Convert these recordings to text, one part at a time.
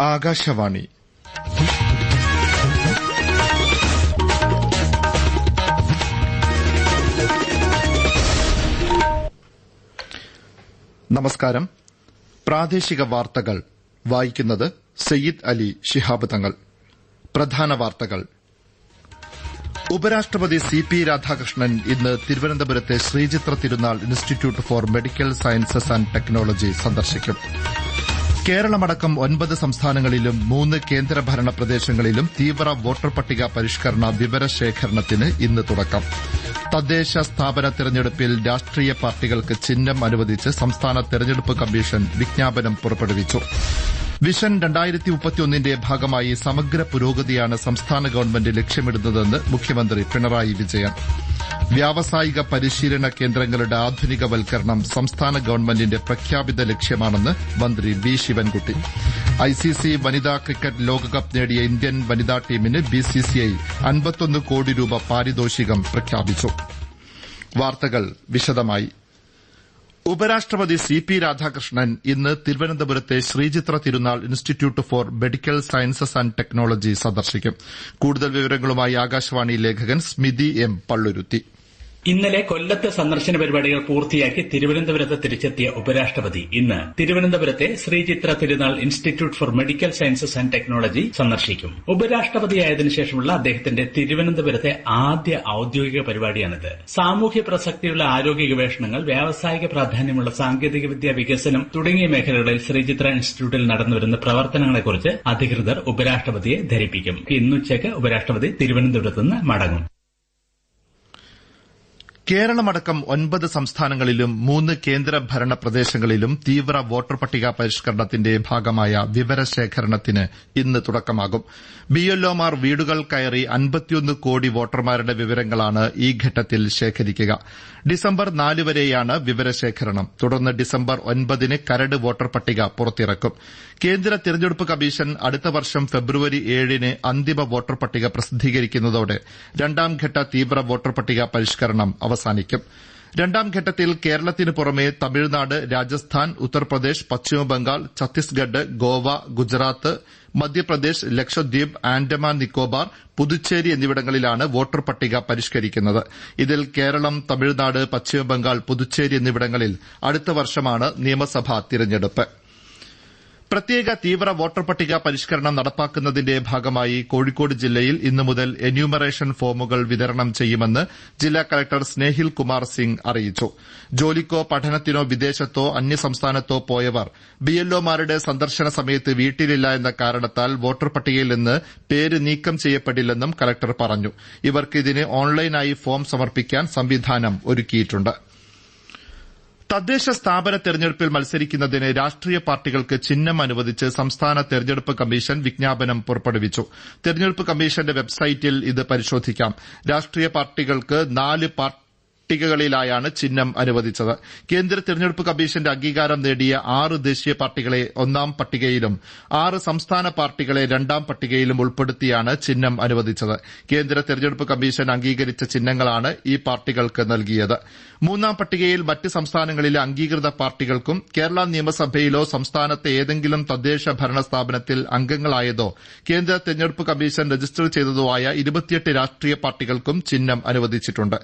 ആകാശവാണി. നമസ്കാരം. പ്രാദേശിക വാർത്തകൾ. വായിക്കുന്നത് സയ്യിദ് അലി ശിഹാബ് തങ്ങൾ. പ്രധാന വാർത്തകൾ. ഉപരാഷ്ട്രപതി സി പി രാധാകൃഷ്ണൻ ഇന്ന് തിരുവനന്തപുരത്തെ Sree Chitra Thirunal institute for medical sciences and technology സന്ദർശിക്കും. കേരളമടക്കം ഒൻപത് സംസ്ഥാനങ്ങളിലും മൂന്ന് കേന്ദ്രഭരണ പ്രദേശങ്ങളിലും തീവ്ര വോട്ടർ പട്ടിക പരിഷ്കരണ വിവരശേഖരണത്തിന് ഇന്ന് തുടക്കം. തദ്ദേശ സ്ഥാപന തെരഞ്ഞെടുപ്പിൽ രാഷ്ട്രീയ പാർട്ടികൾക്ക് ചിഹ്നം അനുവദിച്ച് സംസ്ഥാന തെരഞ്ഞെടുപ്പ് കമ്മീഷൻ വിജ്ഞാപനം പുറപ്പെടുവിച്ചു. വിഷൻ രണ്ടായിരത്തി മുപ്പത്തിയൊന്നിന്റെ ഭാഗമായി സമഗ്ര പുരോഗതിയാണ് സംസ്ഥാന ഗവൺമെന്റ് ലക്ഷ്യമിടുന്നതെന്ന് മുഖ്യമന്ത്രി പിണറായി വിജയൻ. വ്യാവസായിക പരിശീലന കേന്ദ്രങ്ങളുടെ ആധുനികവൽക്കരണം സംസ്ഥാന ഗവൺമെന്റിന്റെ പ്രഖ്യാപിത ലക്ഷ്യമാണെന്ന് മന്ത്രി ബി ശിവൻകുട്ടി. ഐസിസി വനിതാ ക്രിക്കറ്റ് ലോകകപ്പ് നേടിയ ഇന്ത്യൻ വനിതാ ടീമിന് ബിസിസിഐ അൻപത്തൊന്ന് കോടി രൂപ പാരിതോഷികം പ്രഖ്യാപിച്ചു. വാർത്തകൾ വിശദമായി. ഉപരാഷ്ട്രപതി സി പി രാധാകൃഷ്ണൻ ഇന്ന് തിരുവനന്തപുരത്തെ Sree Chitra Thirunal institute for medical sciences and technology സന്ദർശിക്കും. കൂടുതൽ വിവരങ്ങളുമായി ആകാശവാണി ലേഖകൻ സ്മിതി എം പള്ളുരുത്തി. ഇന്നലെ കൊല്ലത്ത് സന്ദർശന പരിപാടികൾ പൂർത്തിയാക്കി തിരുവനന്തപുരത്ത് തിരിച്ചെത്തിയ ഉപരാഷ്ട്രപതി ഇന്ന് തിരുവനന്തപുരത്തെ Sree Chitra Thirunal institute for medical sciences and technology സന്ദർശിക്കും. ഉപരാഷ്ട്രപതിയായതിനു ശേഷമുള്ള അദ്ദേഹത്തിന്റെ തിരുവനന്തപുരത്തെ ആദ്യ ഔദ്യോഗിക പരിപാടിയാണിത്. സാമൂഹ്യ പ്രസക്തിയുള്ള ആരോഗ്യ ഗവേഷണങ്ങൾ വ്യാവസായിക പ്രാധാന്യമുള്ള സാങ്കേതികവിദ്യ വികസനം തുടങ്ങിയ മേഖലകളിൽ ശ്രീചിത്ര ഇൻസ്റ്റിറ്റ്യൂട്ടിൽ നടന്നുവരുന്ന പ്രവർത്തനങ്ങളെക്കുറിച്ച് അധികൃതർ ഉപരാഷ്ട്രപതിയെ ധരിപ്പിക്കും. ഇന്നുച്ചയ്ക്ക് ഉപരാഷ്ട്രപതി തിരുവനന്തപുരത്ത് നിന്ന് മടങ്ങും. കേരളമടക്കം ഒൻപത് സംസ്ഥാനങ്ങളിലും മൂന്ന് കേന്ദ്രഭരണ പ്രദേശങ്ങളിലും തീവ്ര വോട്ടർ പട്ടിക പരിഷ്കരണത്തിന്റെ ഭാഗമായ വിവരശേഖരണത്തിന് ഇന്ന് തുടക്കമാകും. ബിഎൽഒമാർ വീടുകൾ കയറി അൻപത്തിയൊന്ന് കോടി വോട്ടർമാരുടെ വിവരങ്ങളാണ് ഈ ഘട്ടത്തിൽ ശേഖരിക്കുക. ഡിസംബർ നാല് വരെയാണ് വിവരശേഖരണം. തുടർന്ന് ഡിസംബർ ഒൻപതിന് കരട് വോട്ടർ പട്ടിക പുറത്തിറക്കും. കേന്ദ്ര തിരഞ്ഞെടുപ്പ് കമ്മീഷൻ അടുത്ത വർഷം ഫെബ്രുവരി ഏഴിന് അന്തിമ വോട്ടർ പട്ടിക പ്രസിദ്ധീകരിക്കുന്നതോടെ രണ്ടാംഘട്ട തീവ്ര വോട്ടർ പട്ടിക പരിഷ്കരണം അവസാനിക്കും. രണ്ടാം ഘട്ടത്തിൽ കേരളത്തിന് പുറമെ തമിഴ്നാട് രാജസ്ഥാൻ ഉത്തർപ്രദേശ് പശ്ചിമബംഗാൾ ഛത്തീസ്ഗഡ് ഗോവ ഗുജറാത്ത് മധ്യപ്രദേശ് ലക്ഷദ്വീപ് ആൻഡമാൻ നിക്കോബാർ പുതുച്ചേരി എന്നിവിടങ്ങളിലാണ് വോട്ടർ പട്ടിക പരിഷ്കരിക്കുന്നത്. ഇതിൽ കേരളം തമിഴ്നാട് പശ്ചിമബംഗാൾ പുതുച്ചേരി എന്നിവിടങ്ങളിൽ അടുത്ത വർഷമാണ് നിയമസഭാ തിരഞ്ഞെടുപ്പ്. പ്രത്യേക തീവ്ര വോട്ടർ പട്ടിക പരിഷ്കരണം നടപ്പാക്കുന്നതിന്റെ ഭാഗമായി കോഴിക്കോട് ജില്ലയിൽ ഇന്നു മുതൽ എന്യൂമറേഷൻ ഫോമുകൾ വിതരണം ചെയ്യുമെന്ന് ജില്ലാ കളക്ടർ സ്നേഹിൽ കുമാർ സിംഗ് അറിയിച്ചു. ജോലിക്കോ പഠനത്തിനോ വിദേശത്തോ അന്യസംസ്ഥാനത്തോ പോയവർ ബിഎൽഒമാരുടെ സന്ദർശന സമയത്ത് വീട്ടിലില്ല എന്ന കാരണത്താൽ വോട്ടർ പട്ടികയിൽ നിന്ന് പേര് നീക്കം ചെയ്യപ്പെടില്ലെന്നും കളക്ടർ പറഞ്ഞു. ഇവർക്ക് ഇതിന് ഓൺലൈനായി ഫോം സമർപ്പിക്കാൻ സംവിധാനം ഒരുക്കിയിട്ടുണ്ട്. തദ്ദേശ സ്ഥാപന തെരഞ്ഞെടുപ്പിൽ മത്സരിക്കുന്നതിന് രാഷ്ട്രീയ പാർട്ടികൾക്ക് ചിഹ്നം അനുവദിച്ച് സംസ്ഥാന തെരഞ്ഞെടുപ്പ് കമ്മീഷൻ വിജ്ഞാപനം പുറപ്പെടുവിച്ചു. തെരഞ്ഞെടുപ്പ് കമ്മീഷന്റെ വെബ്സൈറ്റിൽ ഇത് പരിശോധിക്കാം. രാഷ്ട്രീയ പാർട്ടികൾക്ക് നാല് പട്ടികകളിലായാണ് ചിഹ്നം അനുവദിച്ചത്. കേന്ദ്ര തെരഞ്ഞെടുപ്പ് കമ്മീഷന്റെ അംഗീകാരം നേടിയ ആറ് ദേശീയ പാർട്ടികളെ ഒന്നാം പട്ടികയിലും ആറ് സംസ്ഥാന പാർട്ടികളെ രണ്ടാം പട്ടികയിലും ഉൾപ്പെടുത്തിയാണ് ചിഹ്നം അനുവദിച്ചത്. കേന്ദ്ര തെരഞ്ഞെടുപ്പ് കമ്മീഷൻ അംഗീകരിച്ച ചിഹ്നങ്ങളാണ് ഈ പാർട്ടികൾക്ക് നൽകിയത്. മൂന്നാം പട്ടികയിൽ മറ്റ് സംസ്ഥാനങ്ങളിലെ അംഗീകൃത പാർട്ടികൾക്കും കേരള നിയമസഭയിലോ സംസ്ഥാനത്തെ ഏതെങ്കിലും തദ്ദേശ ഭരണ സ്ഥാപനത്തിൽ അംഗങ്ങളായതോ കേന്ദ്ര തെരഞ്ഞെടുപ്പ് കമ്മീഷൻ രജിസ്റ്റർ ചെയ്തതോ ആയ ഇരുപത്തിയെട്ട് രാഷ്ട്രീയ പാർട്ടികൾക്കും ചിഹ്നം അനുവദിച്ചിട്ടുണ്ട്.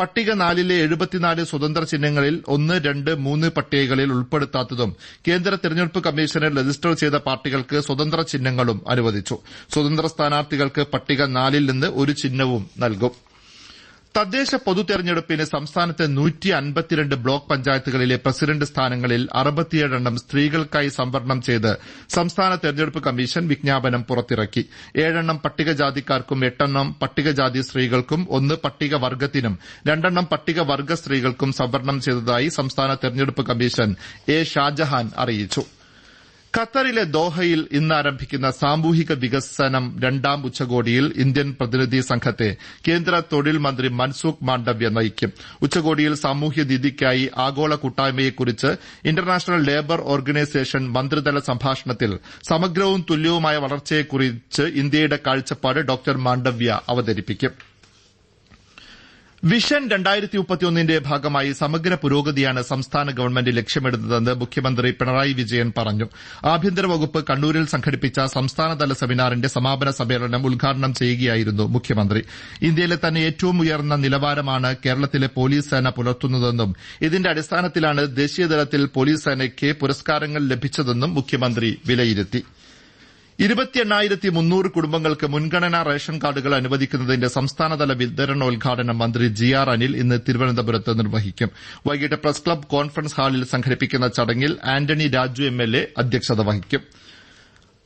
പട്ടിക നാലിലെ എഴുപത്തിനാല് സ്വതന്ത്ര ചിഹ്നങ്ങളിൽ ഒന്ന് രണ്ട് മൂന്ന് പട്ടികകളിൽ ഉൾപ്പെടുത്താത്തതും കേന്ദ്ര തെരഞ്ഞെടുപ്പ് കമ്മീഷനിൽ രജിസ്റ്റർ ചെയ്ത പാർട്ടികൾക്ക് സ്വതന്ത്ര ചിഹ്നങ്ങളും അനുവദിച്ചു. സ്വതന്ത്ര സ്ഥാനാർത്ഥികൾക്ക് പട്ടിക നാലിൽ നിന്ന് ഒരു ചിഹ്നവും നൽകും. തദ്ദേശ പൊതു തെരഞ്ഞെടുപ്പിന് സംസ്ഥാനത്തെ നൂറ്റി അൻപത്തിരണ്ട് ബ്ലോക്ക് പഞ്ചായത്തുകളിലെ പ്രസിഡന്റ് സ്ഥാനങ്ങളിൽ അറുപത്തിയേഴെണ്ണം സ്ത്രീകൾക്കായി സംവരണം ചെയ്ത് സംസ്ഥാന തെരഞ്ഞെടുപ്പ് കമ്മീഷൻ വിജ്ഞാപനം പുറത്തിറക്കി. ഏഴെണ്ണം പട്ടികജാതിക്കാർക്കും എട്ടെണ്ണം പട്ടികജാതി സ്ത്രീകൾക്കും ഒന്ന് പട്ടികവർഗത്തിനും രണ്ടെണ്ണം പട്ടികവർഗ സ്ത്രീകൾക്കും സംവരണം ചെയ്തതായി സംസ്ഥാന തെരഞ്ഞെടുപ്പ് കമ്മീഷൻ എ ഷാജഹാൻ അറിയിച്ചു. ഖത്തറിലെ ദോഹയിൽ ഇന്നാരംഭിക്കുന്ന സാമൂഹിക വികസനം രണ്ടാം ഉച്ചകോടിയിൽ ഇന്ത്യൻ പ്രതിനിധി സംഘത്തെ കേന്ദ്ര തൊഴിൽ മന്ത്രി മൻസൂഖ് മാണ്ഡവ്യ നയിക്കും. ഉച്ചകോടിയിൽ സാമൂഹ്യനീതിക്കായി ആഗോള കൂട്ടായ്മയെക്കുറിച്ച് ഇന്റർനാഷണൽ ലേബർ ഓർഗനൈസേഷൻ മന്ത്രിതല സംഭാഷണത്തിൽ സമഗ്രവും തുല്യവുമായ വളർച്ചയെക്കുറിച്ച് ഇന്ത്യയുടെ കാഴ്ചപ്പാട് ഡോ മാണ്ഡവ്യ അവതരിപ്പിക്കും. വിഷൻ രണ്ടായിരത്തി മുപ്പത്തിയൊന്നിന്റെ ഭാഗമായി സമഗ്ര പുരോഗതിയാണ് സംസ്ഥാന ഗവൺമെന്റ് ലക്ഷ്യമിടുന്നതെന്ന് മുഖ്യമന്ത്രി പിണറായി വിജയൻ പറഞ്ഞു. ആഭ്യന്തര വകുപ്പ് കണ്ണൂരിൽ സംഘടിപ്പിച്ച സംസ്ഥാനതല സെമിനാറിന്റെ സമാപന സമ്മേളനം ഉദ്ഘാടനം ചെയ്യുകയായിരുന്നു മുഖ്യമന്ത്രി. ഇന്ത്യയിലെ തന്നെ ഏറ്റവും ഉയർന്ന നിലവാരമാണ് കേരളത്തിലെ പോലീസ് സേന പുലർത്തുന്നതെന്നും ഇതിന്റെ അടിസ്ഥാനത്തിലാണ് ദേശീയതലത്തിൽ പോലീസ് സേനയ്ക്ക് പുരസ്കാരങ്ങൾ ലഭിച്ചതെന്നും മുഖ്യമന്ത്രി വിലയിരുത്തി. ഇരുപത്തിയെണ്ണായിരത്തി മുന്നൂറ് കുടുംബങ്ങൾക്ക് മുൻഗണനാ റേഷൻ കാർഡുകൾ അനുവദിക്കുന്നതിന്റെ സംസ്ഥാനതല വിതരണോദ്ഘാടനം മന്ത്രി ജി ആർ അനിൽ ഇന്ന് തിരുവനന്തപുരത്ത് നിർവഹിക്കും. വൈകിട്ട് പ്രസ് ക്ലബ് കോൺഫറൻസ് ഹാളിൽ സംഘടിപ്പിക്കുന്ന ചടങ്ങിൽ Antony Raju M L A അധ്യക്ഷത വഹിക്കും.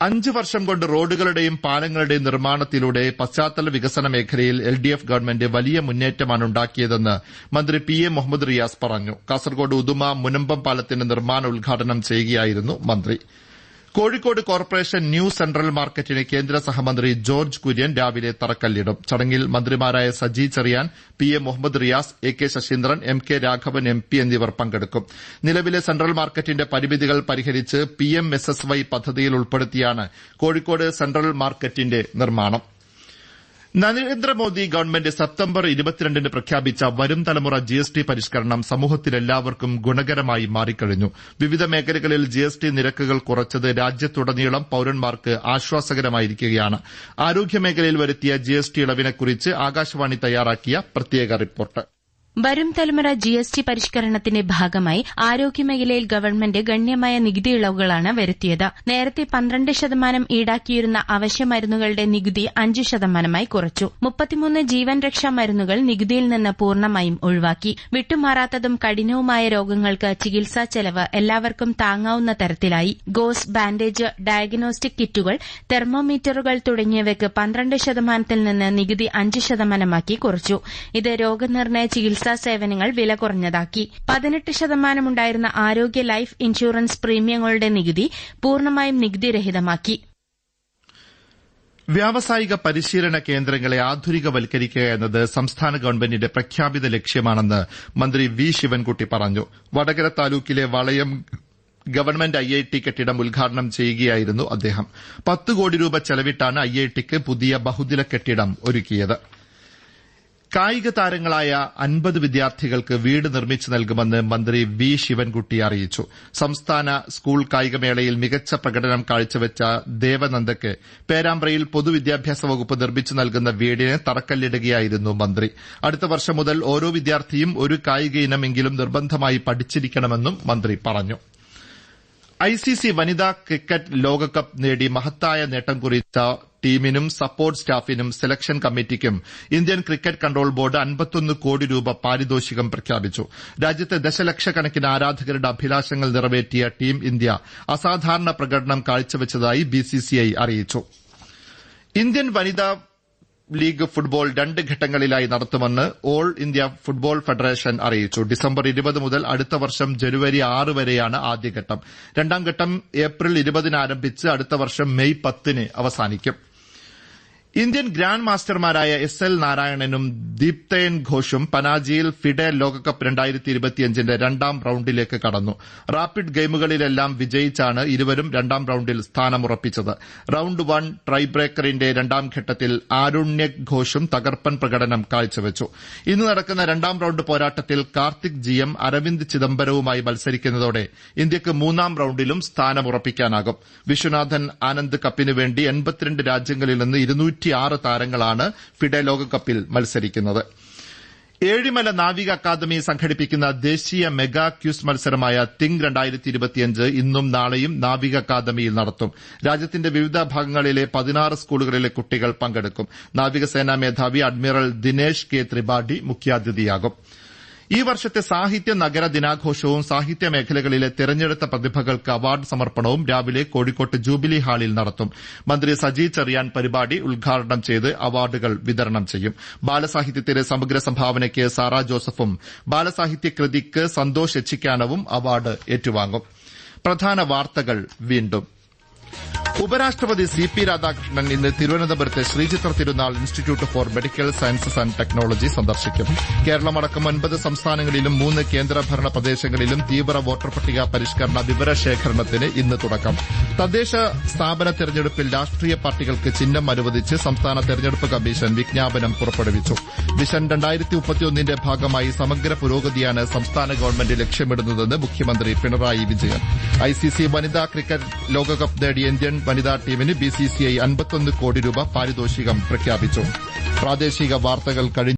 അഞ്ച് വർഷം കൊണ്ട് റോഡുകളുടെയും പാലങ്ങളുടെയും നിർമ്മാണത്തിലൂടെ പശ്ചാത്തല വികസന മേഖലയിൽ എൽ ഡി എഫ് ഗവൺമെന്റ് വലിയ മുന്നേറ്റമാണ് ഉണ്ടാക്കിയതെന്ന് മന്ത്രി പി എ മുഹമ്മദ് റിയാസ് പറഞ്ഞു. കാസർകോട് ഉദുമ മുനമ്പം പാലത്തിന്റെ നിർമ്മാണ ഉദ്ഘാടനം ചെയ്യുകയായിരുന്നു മന്ത്രി. കോഴിക്കോട് കോർപ്പറേഷൻ ന്യൂ സെൻട്രൽ മാർക്കറ്റിന് കേന്ദ്ര സഹമന്ത്രി ജോർജ് കുര്യൻ രാവിലെ തറക്കല്ലിടും. ചടങ്ങിൽ മന്ത്രിമാരായ Saji Cherian P A Muhammad Riyas A K Saseendran M K Raghavan M P എന്നിവർ പങ്കെടുക്കും. നിലവിലെ സെൻട്രൽ മാർക്കറ്റിന്റെ പരിമിതികൾ പരിഹരിച്ച് P M S S Y പദ്ധതിയിൽ ഉൾപ്പെടുത്തിയാണ് കോഴിക്കോട് സെൻട്രൽ മാർക്കറ്റിന്റെ നിർമ്മാണം. നരേന്ദ്രമോദി ഗവൺമെന്റ് സെപ്റ്റംബർ ഇരുപത്തിരണ്ടിന് പ്രഖ്യാപിച്ച വരും തലമുറ ജി എസ് ടി പരിഷ്കരണം സമൂഹത്തിലെല്ലാവർക്കും ഗുണകരമായി മാറിക്കഴിഞ്ഞു. വിവിധ മേഖലകളിൽ ജി എസ് ടി നിരക്കുകൾ കുറച്ചത് രാജ്യത്തുടനീളം പൌരന്മാർക്ക് ആശ്വാസകരമായിരിക്കുകയാണ്. ആരോഗ്യമേഖലയിൽ വരുത്തിയ ജി എസ് ടി ഇളവിനെക്കുറിച്ച് ആകാശവാണി തയ്യാറാക്കിയ പ്രത്യേക റിപ്പോർട്ട്. വരും തലമുറ ജി എസ് ടി പരിഷ്കരണത്തിന്റെ ഭാഗമായി ആരോഗ്യമേഖലയിൽ ഗവൺമെന്റ് ഗണ്യമായ നികുതി ഇളവുകളാണ് വരുത്തിയത്. നേരത്തെ പന്ത്രണ്ട് ശതമാനം ഈടാക്കിയിരുന്ന അവശ്യ മരുന്നുകളുടെ നികുതി അഞ്ച് ശതമാനമായി കുറച്ചു. മുപ്പത്തിമൂന്ന് ജീവൻ രക്ഷാ മരുന്നുകൾ നികുതിയിൽ നിന്ന് പൂർണമായും ഒഴിവാക്കി. വിട്ടുമാറാത്തതും കഠിനവുമായ രോഗങ്ങൾക്ക് ചികിത്സാ ചെലവ് എല്ലാവർക്കും താങ്ങാവുന്ന തരത്തിലായി. ഗോസ് ബാൻഡേജ് ഡയഗ്നോസ്റ്റിക് കിറ്റുകൾ തെർമോമീറ്ററുകൾ തുടങ്ങിയവയ്ക്ക് പന്ത്രണ്ട് ശതമാനത്തിൽ നിന്ന് നികുതി അഞ്ച് ശതമാനമാക്കി കുറച്ചു. ഇത് രോഗനിർണയ ചികിത്സ ചികിത്സാ സേവനങ്ങൾ വില കുറഞ്ഞതാക്കി. പതിനെട്ട് ശതമാനമുണ്ടായിരുന്ന ആരോഗ്യ ലൈഫ് ഇൻഷുറൻസ് പ്രീമിയങ്ങളുടെ നികുതി പൂർണമായും നികുതിരഹിതമാക്കി. വ്യാവസായിക പരിശീലന കേന്ദ്രങ്ങളെ ആധുനികവൽക്കരിക്കുക എന്നത് സംസ്ഥാന ഗവൺമെന്റിന്റെ പ്രഖ്യാപിത ലക്ഷ്യമാണെന്ന് മന്ത്രി വി ശിവൻകുട്ടി പറഞ്ഞു. വടകര താലൂക്കിലെ Valayam government I I T കെട്ടിടം ഉദ്ഘാടനം ചെയ്യുകയായിരുന്നു അദ്ദേഹം. പത്ത് കോടി രൂപ ചെലവിട്ടാണ് ഐ ഐ ടിക്ക് പുതിയ ബഹുദിന കെട്ടിടം ഒരുക്കിയത്. കായിക താരങ്ങളായ അൻപത് വിദ്യാർത്ഥികൾക്ക് വീട് നിർമ്മിച്ചു നൽകുമെന്ന് മന്ത്രി വി ശിവൻകുട്ടി അറിയിച്ചു. സംസ്ഥാന സ്കൂൾ കായികമേളയിൽ മികച്ച പ്രകടനം കാഴ്ചവെച്ച ദേവനന്ദയ്ക്ക് പേരാമ്പ്രയിൽ പൊതുവിദ്യാഭ്യാസ വകുപ്പ് നിർമ്മിച്ചു നൽകുന്ന വീടിന് തറക്കല്ലിടുകയായിരുന്നു മന്ത്രി. അടുത്ത വർഷം മുതൽ ഓരോ വിദ്യാർത്ഥിയും ഒരു കായിക ഇനമെങ്കിലും നിർബന്ധമായി പഠിച്ചിരിക്കണമെന്നും മന്ത്രി പറഞ്ഞു. ഐസിസി വനിതാ ക്രിക്കറ്റ് ലോകകപ്പ് നേടി മഹത്തായ നേട്ടം കുറിച്ച ടീമിനും സപ്പോർട്ട് സ്റ്റാഫിനും സെലക്ഷൻ കമ്മിറ്റിക്കും ഇന്ത്യൻ ക്രിക്കറ്റ് കൺട്രോൾ ബോർഡ് അൻപത്തൊന്ന് കോടി രൂപ പാരിതോഷികം പ്രഖ്യാപിച്ചു. രാജ്യത്തെ ദശലക്ഷക്കണക്കിന് ആരാധകരുടെ അഭിലാഷങ്ങൾ നിറവേറ്റിയ ടീം ഇന്ത്യ അസാധാരണ പ്രകടനം കാഴ്ചവെച്ചതായി ബിസിസിഐ അറിയിച്ചു. ഇന്ത്യൻ വനിതാ ലീഗ് ഫുട്ബോൾ രണ്ട് ഘട്ടങ്ങളിലായി നടത്തുമെന്ന് ഓൾ ഇന്ത്യ ഫുട്ബോൾ ഫെഡറേഷൻ അറിയിച്ചു. ഡിസംബർ ഇരുപത് മുതൽ അടുത്ത വർഷം ജനുവരി ആറ് വരെയാണ് ആദ്യഘട്ടം. രണ്ടാം ഘട്ടം ഏപ്രിൽ ഇരുപതിന് ആരംഭിച്ച് അടുത്ത വർഷം മെയ് പത്തിന് അവസാനിക്കും. ഇന്ത്യൻ ഗ്രാൻഡ് മാസ്റ്റർമാരായ എസ് എൽ നാരായണനും ദീപ്തയൻ ഘോഷും പനാജിയിൽ ഫിഡെ ലോകകപ്പ് രണ്ടായിരത്തി ഇരുപത്തിയഞ്ചിന്റെ രണ്ടാം റൌണ്ടിലേക്ക് കടന്നു. റാപ്പിഡ് ഗെയിമുകളിലെല്ലാം വിജയിച്ചാണ് ഇരുവരും രണ്ടാം റൌണ്ടിൽ സ്ഥാനമുറപ്പിച്ചത്. റൌണ്ട് വൺ ട്രൈ ബ്രേക്കറിന്റെ രണ്ടാം ഘട്ടത്തിൽ ആരുണ്യ ഘോഷും തകർപ്പൻ പ്രകടനം കാഴ്ചവെച്ചു. ഇന്ന് നടക്കുന്ന രണ്ടാം റൌണ്ട് പോരാട്ടത്തിൽ കാർത്തിക് ജി എം അരവിന്ദ് ചിദംബരവുമായി മത്സരിക്കുന്നതോടെ ഇന്ത്യയ്ക്ക് മൂന്നാം റൌണ്ടിലും സ്ഥാനമുറപ്പിക്കാനാകും. വിശ്വനാഥൻ ആനന്ദ് കപ്പിനുവേണ്ടി എൺപത്തിരണ്ട് രാജ്യങ്ങളിൽ നിന്ന് ഇരുന്നൂറ്റി ഇരുപത്തിയാറ് താരങ്ങളാണ് ഫിഡെ ലോകകപ്പിൽ മത്സരിക്കുന്നത്. ഏഴിമല നാവിക അക്കാദമി സംഘടിപ്പിക്കുന്ന ദേശീയ മെഗാ ക്യൂസ് മത്സരമായ തിങ് രണ്ടായിരത്തി ഇരുപത്തിയഞ്ച് ഇന്നും നാളെയും നാവിക അക്കാദമിയിൽ നടത്തും. രാജ്യത്തിന്റെ വിവിധ ഭാഗങ്ങളിലെ പതിനാറ് സ്കൂളുകളിലെ കുട്ടികൾ പങ്കെടുക്കും. നാവികസേനാ മേധാവി അഡ്മിറൽ ദിനേശ് കെ ത്രിപാഠി മുഖ്യാതിഥിയാകും. ഈ വർഷത്തെ സാഹിത്യ നഗര ദിനാഘോഷവും സാഹിത്യ മേഖലകളിലെ തെരഞ്ഞെടുത്ത പ്രതിഭകൾക്ക് അവാർഡ് സമർപ്പണവും രാവിലെ കോഴിക്കോട്ട് ജൂബിലി ഹാളിൽ നടത്തും. മന്ത്രി സജി ചെറിയാൻ പരിപാടി ഉദ്ഘാടനം ചെയ്ത് അവാർഡുകൾ വിതരണം ചെയ്യും. ബാലസാഹിത്യത്തിലെ സമഗ്ര സംഭാവനയ്ക്ക് സാറാ ജോസഫും ബാലസാഹിത്യ കൃതിക്ക് സന്തോഷ് എച്ചിക്കാനവും അവാർഡ് ഏറ്റുവാങ്ങും. പ്രധാന വാർത്തകൾ വീണ്ടും. ഉപരാഷ്ട്രപതി സി പി രാധാകൃഷ്ണൻ ഇന്ന് തിരുവനന്തപുരത്തെ Sree Chitra Thirunal institute for medical sciences and technology സന്ദർശിക്കും. കേരളമടക്കം ഒൻപത് സംസ്ഥാനങ്ങളിലും മൂന്ന് കേന്ദ്രഭരണ പ്രദേശങ്ങളിലും തീവ്ര വോട്ടർ പട്ടിക പരിഷ്കരണ വിവരശേഖരണത്തിന് ഇന്ന് തുടക്കം. തദ്ദേശ സ്ഥാപന തെരഞ്ഞെടുപ്പിൽ രാഷ്ട്രീയ പാർട്ടികൾക്ക് ചിഹ്നം അനുവദിച്ച് സംസ്ഥാന തെരഞ്ഞെടുപ്പ് കമ്മീഷൻ വിജ്ഞാപനം പുറപ്പെടുവിച്ചു. വിഷൻ രണ്ടായിരത്തി മുപ്പത്തിയൊന്നിന്റെ ഭാഗമായി സമഗ്ര പുരോഗതിയാണ് സംസ്ഥാന ഗവൺമെന്റ് ലക്ഷ്യമിടുന്നതെന്ന് മുഖ്യമന്ത്രി പിണറായി വിജയൻ. ഐസിസി വനിതാ ക്രിക്കറ്റ് ലോകകപ്പ് നേടിയ ഇന്ത്യൻ വനിതാ ടീമിന് ബിസിസിഐ അൻപത്തൊന്ന് കോടി രൂപ പാരിതോഷികം പ്രഖ്യാപിച്ചു. പ്രാദേശിക വാർത്തകൾ കഴിഞ്ഞു